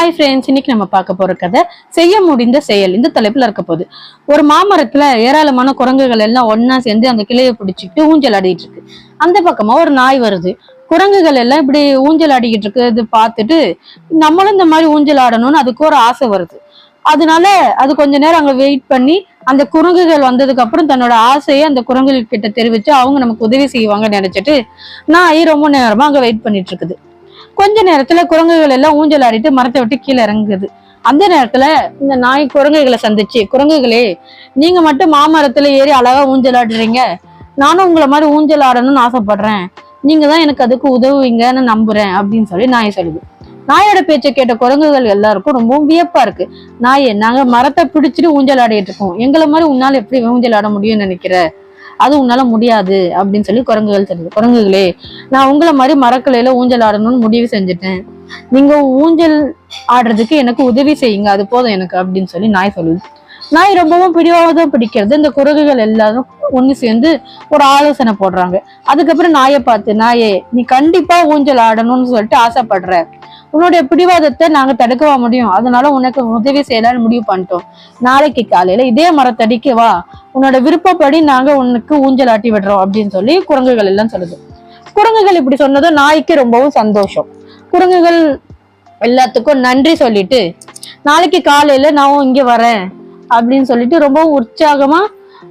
Hi friends இன்னைக்கு நம்ம பார்க்க போற கதை செய்ய முடிந்த செயல். இந்த தலைப்புல இருக்க போகுது. ஒரு மாமரத்துல ஏராளமான குரங்குகள் எல்லாம் ஒன்னா சேர்ந்து அந்த கிளையை பிடிச்சிக்கிட்டு ஊஞ்சல் ஆடிட்டு இருக்கு. அந்த பக்கமா ஒரு நாய் வருது. குரங்குகள் எல்லாம் இப்படி ஊஞ்சல் ஆடிக்கிட்டு இருக்கிறது பார்த்துட்டு நம்மளும் இந்த மாதிரி ஊஞ்சல் ஆடணும்னு அதுக்கு ஒரு ஆசை வருது. அதனால அது கொஞ்ச நேரம் அங்க வெயிட் பண்ணி அந்த குரங்குகள் வந்ததுக்கு அப்புறம் தன்னோட ஆசையை அந்த குரங்குகள் கிட்ட தெரிவிச்சு அவங்க நமக்கு உதவி செய்வாங்கன்னு நினைச்சிட்டு நாய் ரொம்ப நேரமா அங்க வெயிட் பண்ணிட்டு இருக்குது. கொஞ்ச நேரத்துல குரங்குகள் எல்லாம் ஊஞ்சல் ஆடிட்டு மரத்தை விட்டு கீழே இறங்குது. அந்த நேரத்துல இந்த நாய் குரங்குகளை சந்திச்சு குரங்குகளே நீங்க மட்டும் மாமரத்துல ஏறி அழகா ஊஞ்சல் ஆடுறீங்க. நானும் உங்களை மாதிரி ஊஞ்சல் ஆடணும்னு ஆசைப்படுறேன். நீங்க தான் எனக்கு அதுக்கு உதவுவீங்கன்னு நம்புறேன் அப்படின்னு சொல்லி நாய் சொல்லுது. நாயோட பேச்சை கேட்ட குரங்குகள் எல்லாருக்கும் ரொம்பவும் வியப்பா இருக்கு. நாயே நாங்க மரத்தை பிடிச்சிட்டு ஊஞ்சல் ஆடிட்டு இருக்கோம். எங்களை மாதிரி உன்னால எப்படி ஊஞ்சல் ஆட முடியும்னு நினைக்கிற? அது உன்னால முடியாது அப்படின்னு சொல்லி குரங்குகள் சொல்லுது குரங்குகளே நான் உங்களை மாதிரி மரக்கலையில ஊஞ்சல் ஆடணும்னு முடிவு செஞ்சுட்டேன். நீங்க ஊஞ்சல் ஆடுறதுக்கு எனக்கு உதவி செய்யுங்க அது போதும் எனக்கு அப்படின்னு சொல்லி நாய் சொல்லுது. நாய் ரொம்பவும் பிடிவாதம் பிடிக்கிறது. இந்த குரங்குகள் எல்லாரும் ஒண்ணு சேர்ந்து ஒரு ஆலோசனை போடுறாங்க. அதுக்கப்புறம் நாயை பார்த்து நாயே நீ கண்டிப்பா ஊஞ்சல் ஆடணும்னு சொல்லிட்டு ஆசைப்படுற. உன்னுடைய பிடிவாதத்தை நாங்க தடுக்கவா முடியும்? அதனால உனக்கு உதவி செய்யலாம்னு முடிவு பண்ணிட்டோம். நாளைக்கு காலையில இதே மரத்தடிக்கு வா. உன்னோட விருப்பப்படி நாங்க உனக்கு ஊஞ்சல் ஆட்டி விடுறோம் அப்படின்னு சொல்லி குரங்குகள் எல்லாம் சொல்லுது. குரங்குகள் இப்படி சொன்னதும் நாய்க்கு ரொம்பவும் சந்தோஷம். குரங்குகள் எல்லாத்துக்கும் நன்றி சொல்லிட்டு நாளைக்கு காலையில நான் இங்க வரேன் அப்படின்னு சொல்லிட்டு ரொம்ப உற்சாகமா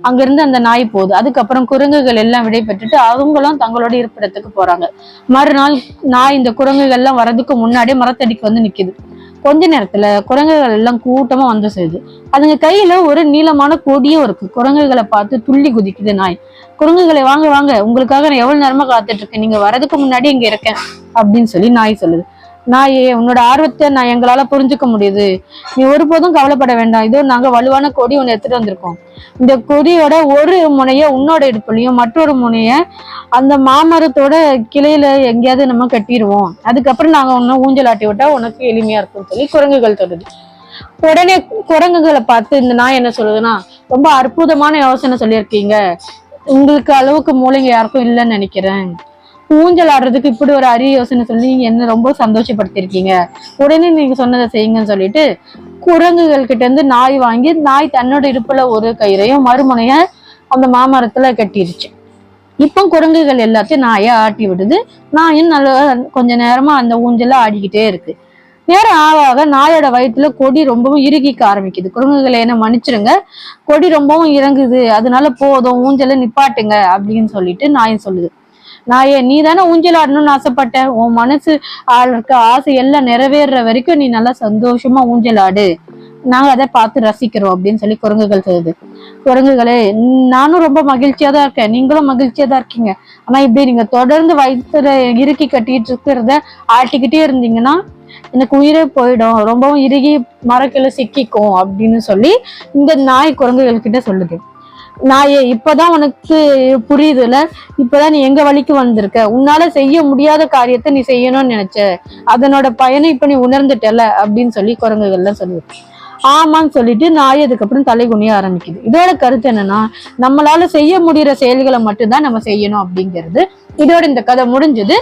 அங்கிருந்து அந்த நாய் போகுது. அதுக்கப்புறம் குரங்குகள் எல்லாம் விடை பெற்றுட்டு அவங்களும் தங்களோட இருப்பிடத்துக்கு போறாங்க. மறுநாள் நாய் இந்த குரங்குகள் எல்லாம் வர்றதுக்கு முன்னாடியே மரத்தடிக்கு வந்து நிக்குது. கொஞ்ச நேரத்துல குரங்குகள் எல்லாம் கூட்டமா வந்து சேருது. அதுங்க கையில ஒரு நீளமான கொடியும் இருக்கு. குரங்குகளை பார்த்து துள்ளி குதிக்குது நாய். குரங்குகளை வாங்க வாங்க உங்களுக்காக நான் எவ்வளவு நேரமா காத்துட்டு இருக்கேன். நீங்க வரதுக்கு முன்னாடி இங்க இருக்கேன் அப்படின்னு சொல்லி நாய் சொல்லுது. நான் உன்னோட ஆர்வத்தை நான் எங்களால புரிஞ்சுக்க முடியுது. நீ ஒருபோதும் கவலைப்பட வேண்டாம். இதோ நாங்க வலுவான கொடி ஒன்று எடுத்துட்டு வந்திருக்கோம். இந்த கொடியோட ஒரு முனைய உன்னோட இடுப்புலையும் மற்றொரு முனைய அந்த மாமரத்தோட கிளையில எங்கேயாவது நம்ம கட்டிடுவோம். அதுக்கப்புறம் நாங்க உன்னை ஊஞ்சல் ஆட்டி விட்டா உனக்கு எளிமையா இருக்கும்னு சொல்லி குரங்குகள் தொடுது. உடனே குரங்குகளை பார்த்து இந்த நாய் என்ன சொல்லுதுன்னா ரொம்ப அற்புதமான யோசனை சொல்லியிருக்கீங்க. உங்களுக்கு அளவுக்கு மூளைங்க யாருக்கும் இல்லைன்னு நினைக்கிறேன். ஊஞ்சல் ஆடுறதுக்கு இப்படி ஒரு அரிய யோசனை சொல்லி நீங்க என்ன ரொம்ப சந்தோஷப்படுத்திருக்கீங்க? உடனே நீங்க சொன்னதை செய்யுங்கன்னு சொல்லிட்டு குரங்குகள் கிட்ட இருந்து நாய் வாங்கி நாய் தன்னோட இடுப்புல ஒரு கயிறையும் மறுமுனைய அந்த மாமரத்துல கட்டிருச்சு. இப்போ குரங்குகள் எல்லாத்தையும் நாயை ஆட்டி விடுது. நாயும் நல்ல கொஞ்ச நேரமா அந்த ஊஞ்சல ஆடிக்கிட்டே இருக்கு. நேரம் ஆக ஆக நாயோட வயிற்றுல கொடி ரொம்பவும் இறுகிக்க ஆரம்பிக்குது. குரங்குகளை என்ன மன்னிச்சிருங்க. கொடி ரொம்பவும் இறங்குது. அதனால போதும் ஊஞ்சலை நிப்பாட்டுங்க அப்படின்னு சொல்லிட்டு நாயும் சொல்லுது. நாயே நீ தானே ஊஞ்சல் ஆடணும்னு ஆசைப்பட்ட? உன் மனசு இருக்க ஆசை எல்லாம் நிறைவேறுற வரைக்கும் நீ நல்லா சந்தோஷமா ஊஞ்சல் ஆடு. நாங்க அதை பார்த்து ரசிக்கிறோம் அப்படின்னு சொல்லி குரங்குகள் சொல்லுது. குரங்குகளே நானும் ரொம்ப மகிழ்ச்சியா தான் இருக்கேன். நீங்களும் மகிழ்ச்சியா தான் இருக்கீங்க. ஆனா இப்படி நீங்க தொடர்ந்து வயிற்றுல இறுக்கி கட்டிட்டு இருக்கிறத ஆட்டிக்கிட்டே இருந்தீங்கன்னா எனக்கு உயிரே போயிடும். ரொம்பவும் இறுகி மரக்கில சிக்கிக்கும் அப்படின்னு சொல்லி இந்த நாய் குரங்குகள் கிட்ட சொல்லுது. நான் இப்பதான் உனக்கு புரியுதுல? இப்பதான் நீ எங்க வழிக்கு வந்திருக்க? உன்னால செய்ய முடியாத காரியத்தை நீ செய்யணும்னு நினைச்ச. அதனோட பயனை இப்ப நீ உணர்ந்துட்டல? அப்படின்னு சொல்லி குரங்குகள்லாம் சொல்லுது ஆமான்னு சொல்லிட்டு நாய் அதுக்கப்புறம் தலை குனிய ஆரம்பிக்குது. இதோட கருத்து என்னன்னா நம்மளால செய்ய முடியற செயல்களை மட்டும்தான் நம்ம செய்யணும் அப்படிங்கிறது. இதோட இந்த கதை முடிஞ்சது.